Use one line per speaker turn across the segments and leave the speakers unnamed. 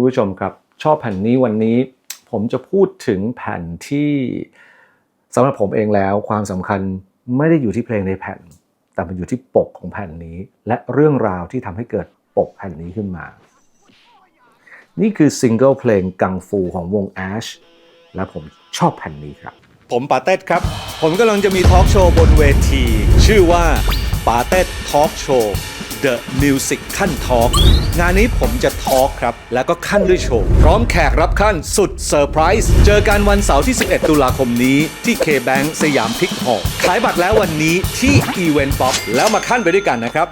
คุณผู้ชมครับ ชอบแผ่นนี้วันนี้ผมจะพูดถึงแผ่นที่สำหรับผมเองแล้วความสำคัญไม่ได้อยู่ที่เพลงในแผ่น แต่มันอยู่ที่ปกของแผ่นนี้ และเรื่องราวที่ทำให้เกิดปกแผ่นนี้ขึ้นมา นี่คือซิงเกิลเพลงกังฟูของวง Ash และผมชอบแผ่นนี้ครับ
ผมปาเต้ครับ ผมกำลังจะมีทอล์กโชว์บนเวที ชื่อว่าปาเต้ทอล์กโชว์ The Music ขั้นทอล์กงานนี้ผมจะทอล์กครับ แล้วก็ขั้นด้วยโชว์ พร้อมแขกรับขั้นสุดเซอร์ไพรส์เจอกันวันเสาร์ที่ 11 ตุลาคมนี้ที่ K-Bank สยามพิกหอขายบัตรแล้ววันนี้ที่ Event Pop แล้วมาขั้นไปด้วยกันนะครับ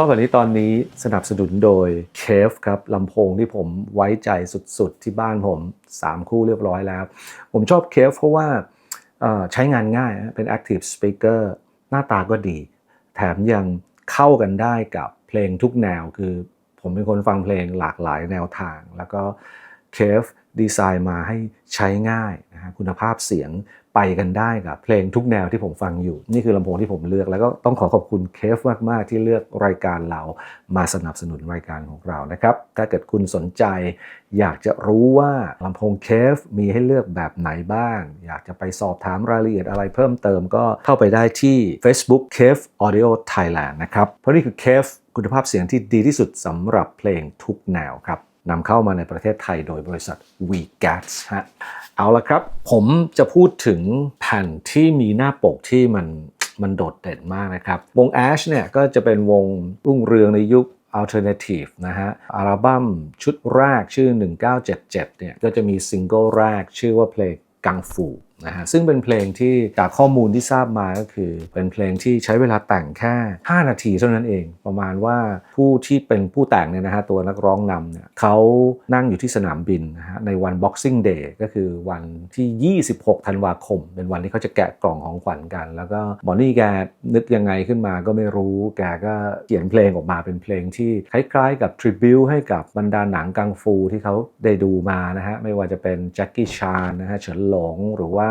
อบแบบนี้ตอนนี้สนับสนุนโดยเคฟครับลำโพงที่ผมไว้ใจสุดๆ ที่บ้านผม 3 คู่เรียบร้อยแล้ว ผมชอบเคฟเพราะว่าใช้งานง่ายเป็น Active Speaker หน้าตาก็ดี แถมยังเข้ากันได้กับเพลงทุกแนวคือผมเป็นคนฟังเพลงหลากหลายแนวทาง แล้วก็เคฟดีไซน์มาให้ใช้ง่ายนะฮะคุณภาพเสียง ไปกันได้กับเพลงทุกแนวที่ผมฟังอยู่ นี่คือลำโพงที่ผมเลือกแล้วก็ต้องขอขอบคุณเคฟมาก ๆ ที่เลือกรายการเรามาสนับสนุนรายการของเรานะครับ ถ้าเกิดคุณสนใจ อยากจะรู้ว่าลำโพงเคฟมีให้เลือกแบบไหนบ้าง อยากจะไปสอบถามรายละเอียดอะไรเพิ่มเติมก็เข้าไปได้ที่ Facebook Cave Audio Thailand นะครับ เพราะนี่คือ Cave คุณภาพเสียงที่ดีที่สุดสำหรับเพลงทุกแนวครับ นำเข้ามาในประเทศไทยโดยบริษัท w e g a t s ฮะเอาละครับ ผมจะพูดถึงแผ่นที่มีหน้าปกที่มันมันโดดเด่นมากนะครับ วง Ash เนี่ยก็จะเป็นวงรุ่งเรืองในยุค Alternative นะฮะ อัลบั้มชุดแรกชื่อ 1977 เนี่ย ก็จะมีซิงเกิลแรกชื่อว่าเพลงกังฟู นะฮะซึ่งเป็นเพลงที่จากข้อมูลที่ทราบมาก็คือ เป็นเพลงที่ใช้เวลาแต่งแค่ 5 นาทีเท่านั้นเอง ประมาณว่าผู้ที่เป็นผู้แต่งเนี่ยนะฮะตัวนักร้องนำเนี่ยเขานั่งอยู่ที่สนามบินนะฮะในวัน Boxing Day ก็คือวันที่ 26 ธันวาคม เป็นวันที่เขาจะแกะกล่องของขวัญกัน แล้วก็หมอนี่แกนึกยังไงขึ้นมาก็ไม่รู้แกก็เขียนเพลงออกมาเป็นเพลงที่คล้ายๆ กับทริบิวให้กับบรรดาหนังกังฟูที่เขาได้ดูมานะฮะไม่ว่าจะเป็นแจ็คกี้ชานนะฮะเฉินหลงหรือว่า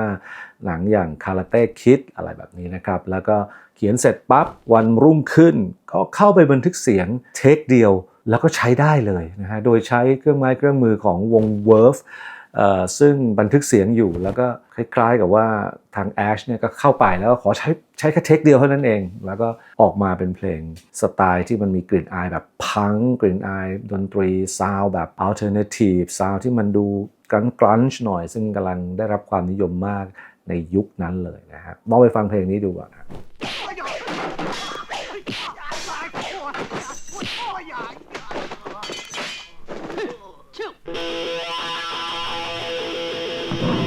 หนังอย่างคาราเต้คิดอะไรแบบนี้นะครับ แล้วก็เขียนเสร็จปั๊บวันรุ่งขึ้น ก็เข้าไปบันทึกเสียงเทคเดียว แล้วก็ใช้ได้เลยนะฮะโดยใช้เครื่องไม้เครื่องมือของวงเวิร์ฟ ซึ่งบันทึกเสียงอยู่แล้วก็คล้ายๆกับว่าทาง Ash เนี่ยก็เข้าไปแล้วก็ขอใช้ใช้แค่เทคเดียวเท่านั้นเอง แล้วก็ออกมาเป็นเพลงสไตล์ที่มันมีกลิ่นอายแบบพังกลิ่นอายดนตรีซาวแบบ alternative ซาวที่มันดูกรันกรันช์หน่อย ซึ่งกำลังได้รับความนิยมมากในยุคนั้นเลยนะฮะลองไปฟังเพลงนี้ดูก่อน Thank you.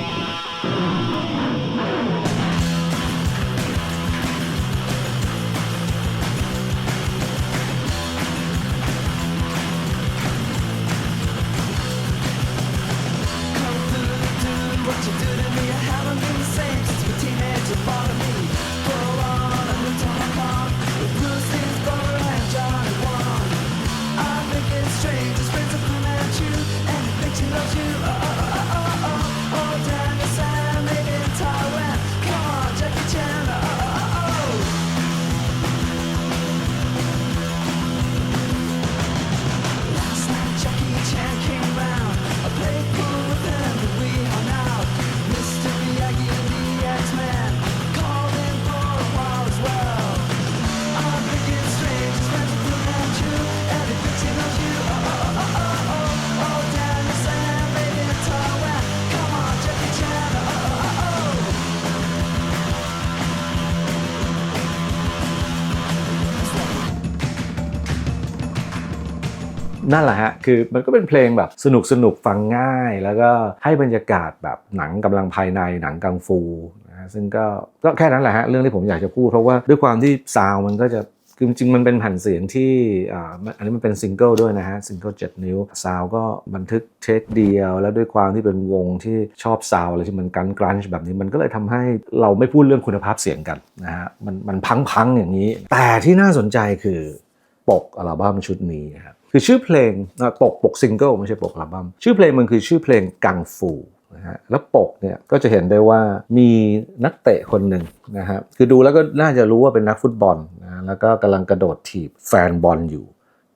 นั่นแหละฮะ คือมันก็เป็นเพลงแบบสนุกสนุกฟังง่าย แล้วก็ให้บรรยากาศแบบหนังกำลังภายในหนังกังฟูนะฮะซึ่งก็ก็แค่นั้นแหละฮะ เรื่องที่ผมอยากจะพูด เพราะว่าด้วยความที่ซาวมันก็จะคือจริงมันเป็นแผ่นเสียงที่อ่าอันนี้มันเป็นซิงเกิลด้วยนะฮะซิงเกิล7นิ้วซาวก็บันทึกเทคเดียว แล้วด้วยความที่เป็นวงที่ชอบซาวอะไรที่มันกันกรันช์แบบนี้มันก็เลยทำให้เราไม่พูดเรื่องคุณภาพเสียงกันนะฮะมันมันพังๆอย่างนี้ แต่ที่น่าสนใจคือปปกอัลบั้มชุดนี้ครับ คือชื่อเพลงปกปกซิงเกิลไม่ใช่ปกอัลบั้มชื่อเพลงมันคือชื่อเพลงกังฟูนะฮะแล้วปกเนี่ยก็จะเห็นได้ว่ามีนักเตะคนหนึ่งนะฮะคือดูแล้วก็น่าจะรู้ว่าเป็นนักฟุตบอลนะแล้วก็กำลังกระโดดถีบแฟนบอลอยู่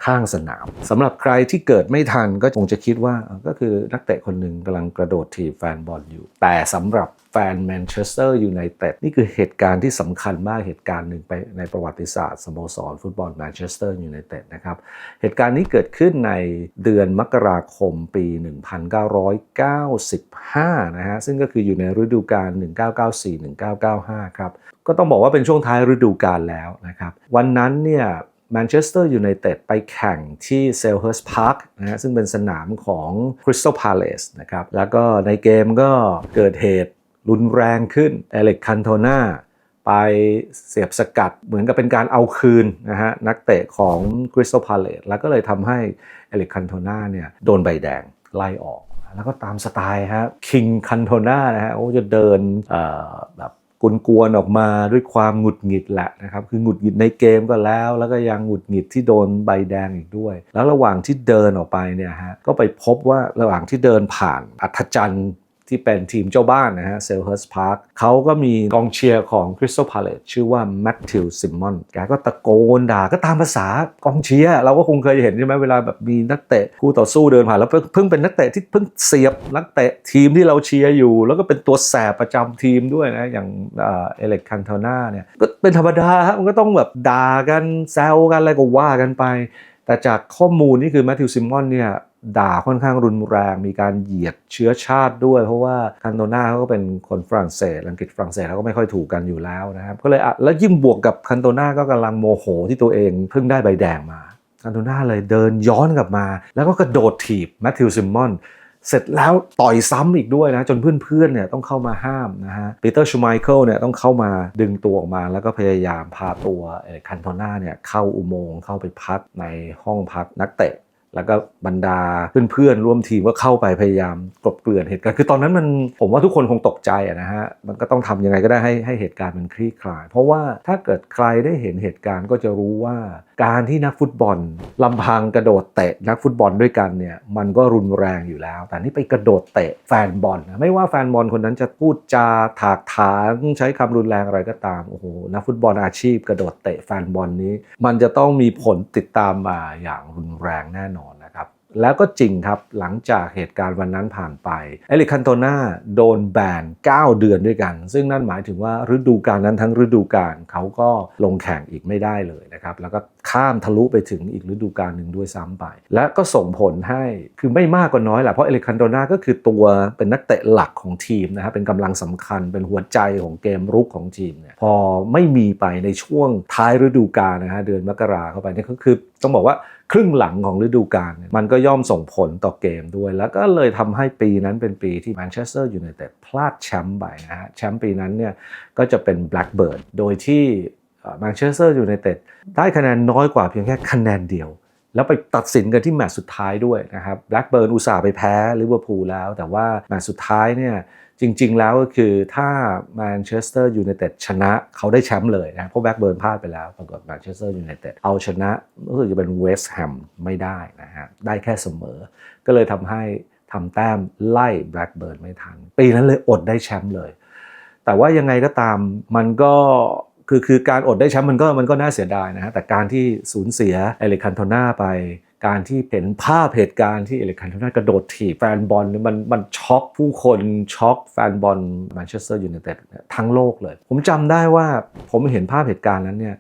ข้างสนามสำหรับใครที่เกิดไม่ทันก็คงจะคิดว่าก็คือนักเตะคนหนึ่งกำลังกระโดดถีบแฟนบอลอยู่ แต่สำหรับแฟนแมนเชสเตอร์ยูไนเต็ดนี่คือเหตุการณ์ที่สำคัญมากเหตุการณ์หนึ่งไปในประวัติศาสตร์สโมสรฟุตบอลแมนเชสเตอร์ยูไนเต็ดนะครับเหตุการณ์นี้เกิดขึ้นในเดือนมกราคมปี 1995 นะฮะซึ่งก็คืออยู่ในฤดูกาล 1994-1995 ครับก็ต้องบอกว่าเป็นช่วงท้ายฤดูกาลแล้วนะครับวันนั้นเนี่ย แมนเชสเตอร์ยูไนเต็ดไปแข่งที่เซลเฮิร์สพาร์คนะฮะซึ่งเป็นสนามของ Crystal Palace นะครับแล้วก็ในเกมก็เกิดเหตุรุนแรงขึ้นเอเล็กคันโทนาไปเสียบสกัดเหมือนกับเป็นการเอาคืนนะฮะนักเตะของ Crystal Palace แล้วก็เลยทำให้เอเล็กคันโทนาเนี่ยโดนใบแดงไล่ออก แล้วก็ตามสไตล์ฮะคิงคันโทนานะฮะโอ้จะเดินแบบ กวนๆออกมาด้วยความหงุดหงิดแหละนะครับ คือหงุดหงิดในเกมก็แล้ว แล้วก็ยังหงุดหงิดที่โดนใบแดงอีกด้วย แล้วระหว่างที่เดินออกไปเนี่ยฮะก็ไปพบว่าระหว่างที่เดินผ่านอัธจันทร์ ที่เป็นทีมเจ้าบ้านนะฮะเซลเฮิร์สพาร์คเขาก็มีกองเชียร์ของ Crystal Palace ชื่อว่าแมทธิวซิมมอนแกก็ตะโกนด่าก็ตามภาษากองเชียร์เราก็คงเคยเห็นใช่ไหมเวลาแบบมีนักเตะคู่ต่อสู้เดินผ่านแล้วเพิ่งเพิ่งเป็นนักเตะที่เพิ่งเสียบนักเตะทีมที่เราเชียร์อยู่ แล้วก็เป็นตัวแสบประจำทีมด้วยนะอย่างเอเล็กคันโทนาเนี่ยก็เป็นธรรมดาฮะมันก็ต้องแบบด่ากันแซวกันอะไรก็ว่ากันไป แต่จากข้อมูลนี่คือแมทธิวซิมมอนเนี่ย ด่าค่อนข้างรุนแรง มีการเหยียดเชื้อชาติด้วย เพราะว่าคันโตนาเขาก็เป็นคนฝรั่งเศส อังกฤษฝรั่งเศสเขาก็ไม่ค่อยถูกกันอยู่แล้วนะครับก็เลยอะแล้วยิ่งบวกกับคันโตนาก็กำลังโมโหที่ตัวเองเพิ่งได้ใบแดงมาคันโตนาเลยเดินย้อนกลับมา แล้วก็กระโดดถีบแมทธิวซิมมอนเสร็จแล้วต่อยซ้ำอีกด้วยนะ จนเพื่อนๆเนี่ยต้องเข้ามาห้ามนะฮะปีเตอร์ชูไมเคิลเนี่ยต้องเข้ามาดึงตัวออกมา แล้วก็พยายามพาตัวเอ่คันโทน่าเนี่ยเข้าอุโมงค์เข้าไปพักในห้องพักนักเตะ แล้วก็บรรดาเพื่อนๆร่วมทีมก็เข้าไปพยายามกลบเกลื่อนเหตุการณ์คือตอนนั้นมันผมว่าทุกคนคงตกใจะนะฮะมันก็ต้องทำยังไงก็ได้ให้ให้เหตุการณ์มันคลี่คลาย เพราะว่าถ้าเกิดใครได้เห็นเหตุการณ์ก็จะรู้ว่า การที่นักฟุตบอลลำพังกระโดดเตะนักฟุตบอลด้วยกันเนี่ยมันก็รุนแรงอยู่แล้ว แต่นี่ไปกระโดดเตะแฟนบอลไม่ว่าแฟนบอลคนนั้นจะพูดจาถากถางใช้คำรุนแรงอะไรก็ตามโอ้โหนักฟุตบอลอาชีพ กระโดดเตะแฟนบอลนี้ มันจะต้องมีผลติดตามมาอย่างรุนแรงแน่นอน แล้วก็จริงครับหลังจากเหตุการณ์วันนั้นผ่านไปเอลิคันโตนาโดนแบน 9 เดือนด้วยกัน ซึ่งนั่นหมายถึงว่าฤดูกาลนั้นทั้งฤดูกาลเขาก็ลงแข่งอีกไม่ได้เลยนะครับแล้วก็ ข้ามทะลุไปถึงอีกฤดูกาลหนึ่งด้วยซ้ำไป และก็ส่งผลให้คือไม่มากก็น้อยแหละเพราะเอเลิคันโตนาก็คือตัวเป็นนักเตะหลักของทีมนะครับเป็นกำลังสำคัญเป็นหัวใจของเกมรุกของทีมเนี่ยพอไม่มีไปในช่วงท้ายฤดูกาลนะฮะเดือนมกราเข้าไปเนี่ยก็คือต้องบอกว่าครึ่งหลังของฤดูกาลมันก็ย่อมส่งผลต่อเกมด้วย แล้วก็เลยทำให้ปีนั้นเป็นปีที่แมนเชสเตอร์ยูไนเต็ดพลาดแชมป์ไปนะฮะแชมป์ปีนั้นเนี่ยก็จะเป็นแบล็กเบิร์ดโดยที่ แมนเชสเตอร์ยูไนเต็ดได้คะแนนน้อยกว่าเพียงแค่คะแนนเดียว แล้วไปตัดสินกันที่แมตช์สุดท้ายด้วยนะครับแบล็กเบิร์นอุตส่าห์ไปแพ้ลิเวอร์พูลแล้ว แต่ว่าแมตช์สุดท้ายเนี่ยจริง ๆ แล้วก็คือถ้าแมนเชสเตอร์ยูไนเต็ดชนะเขาได้แชมป์เลยนะเพราะแบล็กเบิร์นพลาดไปแล้วปรากฏแมนเชสเตอร์ยูไนเต็ดเอาชนะรู้สึกจะเป็นเวสต์แฮมไม่ได้นะฮะได้แค่เสมอ ก็เลยทำให้ทำแต้มไล่แบล็กเบิร์นไม่ทัน ปีนั้นเลยอดได้แชมป์เลย แต่ว่ายังไงก็ตามมันก็ คือคือการอดได้แชมป์มันก็มันก็น่าเสียดายนะฮะแต่การที่สูญเสียเอลิคันโทนาไปการที่เห็นภาพเหตุการณ์ที่เอลิคันโทนากระโดดถีบแฟนบอลมันมันช็อกผู้คนช็อกแฟนบอลแมนเชสเตอร์ยูไนเต็ดทั้งโลกเลย ผมจำได้ว่าผมเห็นภาพเหตุการณ์นั้นเนี่ย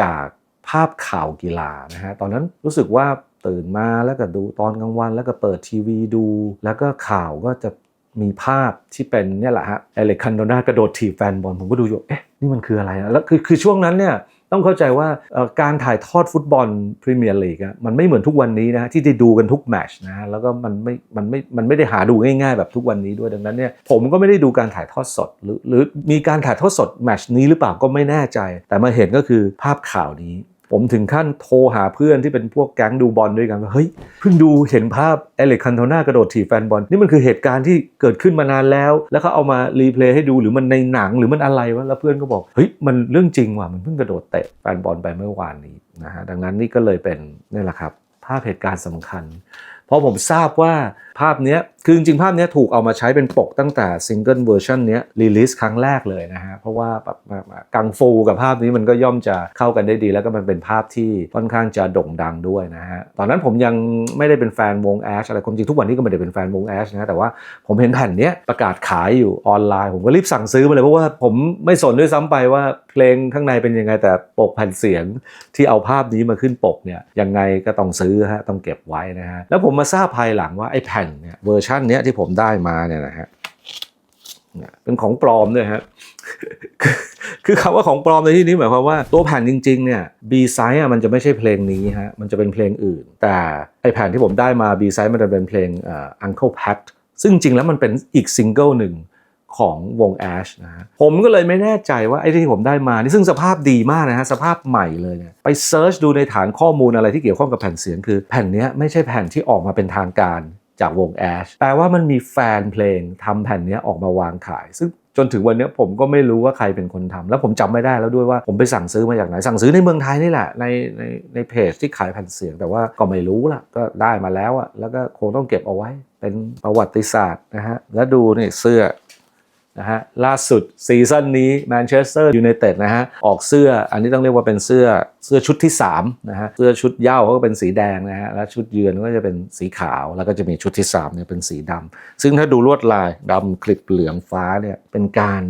จากภาพข่าวกีฬานะฮะตอนนั้นรู้สึกว่าตื่นมาแล้วก็ดูตอนกลางวัน แล้วก็เปิดทีวีดู แล้วก็ข่าวก็จะ มีภาพที่เป็นเนี่ยแหละฮะเอเล็กคันโดนากระโดดถีบแฟนบอลผมก็ดูอยู่เอ๊ะนี่มันคืออะไรนะแล้วคือคือช่วงนั้นเนี่ยต้องเข้าใจว่าการถ่ายทอดฟุตบอลพรีเมียร์ลีกอะมันไม่เหมือนทุกวันนี้นะฮะที่ได้ดูกันทุกแมชนะฮะแล้วก็มันไม่มันไม่มันไม่ได้หาดูง่ายๆ แบบทุกวันนี้ด้วยดังนั้นเนี่ยผมก็ไม่ได้ดูการถ่ายทอดสด หรือหรือมีการถ่ายทอดสดแมชนี้หรือเปล่าก็ไม่แน่ใจ แต่มาเห็นก็คือภาพข่าวนี้ ผมถึงขั้นโทรหาเพื่อนที่เป็นพวกแก๊งดูบอลด้วยกันว่าเฮ้ยเพิ่งดูเห็นภาพเอเล็กคันโทนากระโดดถีบแฟนบอลนี่มันคือเหตุการณ์ที่เกิดขึ้นมานานแล้ว แล้วเขาเอามารีเพลย์ให้ดูหรือมันในหนังหรือมันอะไรวะแล้วเพื่อนก็บอกเฮ้ยมันเรื่องจริงว่ะมันเพิ่งกระโดดเตะแฟนบอลไปเมื่อวานนี้นะฮะดังนั้นนี่ก็เลยเป็นนี่แหละครับภาพเหตุการณ์สำคัญ เพราะผมทราบว่าภาพนี้คือจริงๆ ภาพนี้ถูกเอามาใช้เป็นปกตั้งแต่ซิงเกิลเวอร์ชันนี้รีลิสครั้งแรกเลยนะฮะ เพราะว่าแบบกังฟูกับภาพนี้มันก็ย่อมจะเข้ากันได้ดี แล้วก็มันเป็นภาพที่ค่อนข้างจะโด่งดังด้วยนะฮะ ตอนนั้นผมยังไม่ได้เป็นแฟนวงแอชอะไรความจริงทุกวันนี้ก็ไม่ได้เป็นแฟนวงแอชนะแต่ว่าผมเห็นแผ่นนี้ประกาศขายอยู่ออนไลน์ ผมก็รีบสั่งซื้อมาเลยเพราะว่าผมไม่สนด้วยซ้ำไปว่า เพลงข้างในเป็นยังไงแต่ปกแผ่นเสียงที่เอาภาพนี้มาขึ้นปกเนี่ยยังไงก็ต้องซื้อฮะต้องเก็บไว้นะฮะแล้วผมมาทราบภายหลังว่าไอ้แผ่นเนี่ยเวอร์ชันเนี้ยที่ผมได้มาเนี่ยนะฮะเนี่ยเป็นของปลอมด้วยฮะคือคือคำว่าของปลอมในที่นี้หมายความว่าตัวแผ่นจริงๆเนี่ย B side อะมันจะไม่ใช่เพลงนี้ฮะมันจะเป็นเพลงอื่น แต่ไอแผ่นที่ผมได้มา B side มันจะเป็นเพลงอ่อ Uncle Pat ซึ่งจริงๆแล้วมันเป็นอีกซิงเกิลหนึ่ง ของวง Ash นะฮะผมก็เลยไม่แน่ใจว่าไอ้ที่ผมได้มานี่ซึ่งสภาพดีมากนะฮะสภาพใหม่เลยเนี่ยไปเซิร์ชดูในฐานข้อมูลอะไรที่เกี่ยวข้องกับแผ่นเสียงคือแผ่นนี้ไม่ใช่แผ่นที่ออกมาเป็นทางการจากวง Ash แปลว่ามันมีแฟนเพลงทำแผ่นนี้ออกมาวางขาย ซึ่งจนถึงวันนี้ผมก็ไม่รู้ว่าใครเป็นคนทำแล้วผมจำไม่ได้แล้วด้วยว่าผมไปสั่งซื้อมาจากไหน สั่งซื้อในเมืองไทยนี่แหละในในในเพจที่ขายแผ่นเสียง แต่ว่าก็ไม่รู้ละก็ได้มาแล้วอะแล้วก็คงต้องเก็บเอาไว้เป็นประวัติศาสตร์นะฮะแล้วดูนี่เสื้อ นะฮะล่าสุดซีซั่นนี้แมนเชสเตอร์ยูไนเต็ดนะฮะออกเสื้ออันนี้ต้องเรียกว่าเป็นเสื้อเสื้อชุดที่3นะฮะเสื้อชุดเย้าก็เป็นสีแดงนะฮะแล้วชุดเยือนก็จะเป็นสีขาว แล้วก็จะมีชุดที่3เนี่ยเป็นสีดำซึ่งถ้าดูลวดลายดำคลิปเหลืองฟ้าเนี่ยเป็นการ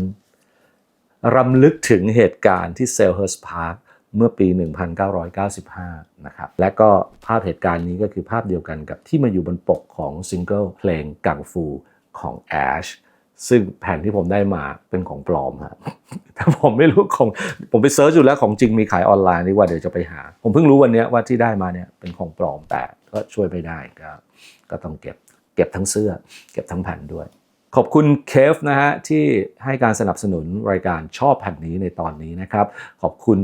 รำลึกถึงเหตุการณ์ที่เซลเฮิร์สพาร์คเมื่อปี 1995 นะครับ และก็ภาพเหตุการณ์นี้ก็คือภาพเดียวกันกับที่มาอยู่บนปกของซิงเกิลเพลงกังฟูของ Ash ซึ่งแผ่นที่ผมได้มาเป็นของปลอมฮะแต่ผมไม่รู้ของผมไปเซิร์ชอยู่แล้วของจริงมีขายออนไลน์นี่ว่าเดี๋ยวจะไปหา ผมเพิ่งรู้วันนี้ว่าที่ได้มาเนี่ยเป็นของปลอมแต่ก็ช่วยไม่ได้ก็ก็ต้องเก็บเก็บทั้งเสื้อ เก็บทั้งแผ่นด้วย ขอบคุณเคฟนะฮะที่ให้การสนับสนุนรายการชอบแผ่นนี้ในตอนนี้นะครับ ขอบคุณ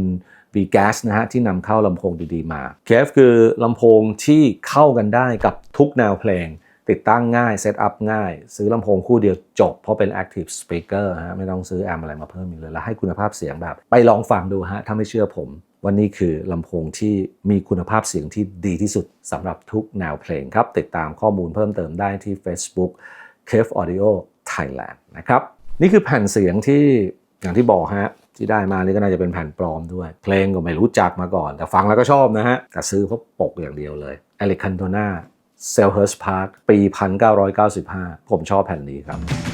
b g a s นะฮะที่นำเข้าลำโพงดีๆมาเคฟคือลำโพงที่เข้ากันได้กับทุกแนวเพลง ติดตั้งง่ายเซตอัพง่าย ซื้อลำโพงคู่เดียวจบ เพราะเป็น Active Speaker ฮะไม่ต้องซื้อแอมอะไรมาเพิ่มอีกเลย แล้วให้คุณภาพเสียงแบบ ไปลองฟังดูฮะ ถ้าไม่เชื่อผม วันนี้คือลำโพงที่มีคุณภาพเสียงที่ดีที่สุดสำหรับทุกแนวเพลงครับ ติดตามข้อมูลเพิ่มเติมได้ที่ Facebook Cave Audio Thailand นะครับนี่คือแผ่นเสียงที่อย่างที่บอกฮะที่ได้มานี่ก็น่าจะเป็นแผ่นปลอมด้วย เพลงก็ไม่รู้จักมาก่อน แต่ฟังแล้วก็ชอบนะฮะแต่ซื้อเพราะปกอย่างเดียวเลย a l e c a n t o n a Selhurst Park ปี 1995 ผมชอบแผ่นนี้ครับ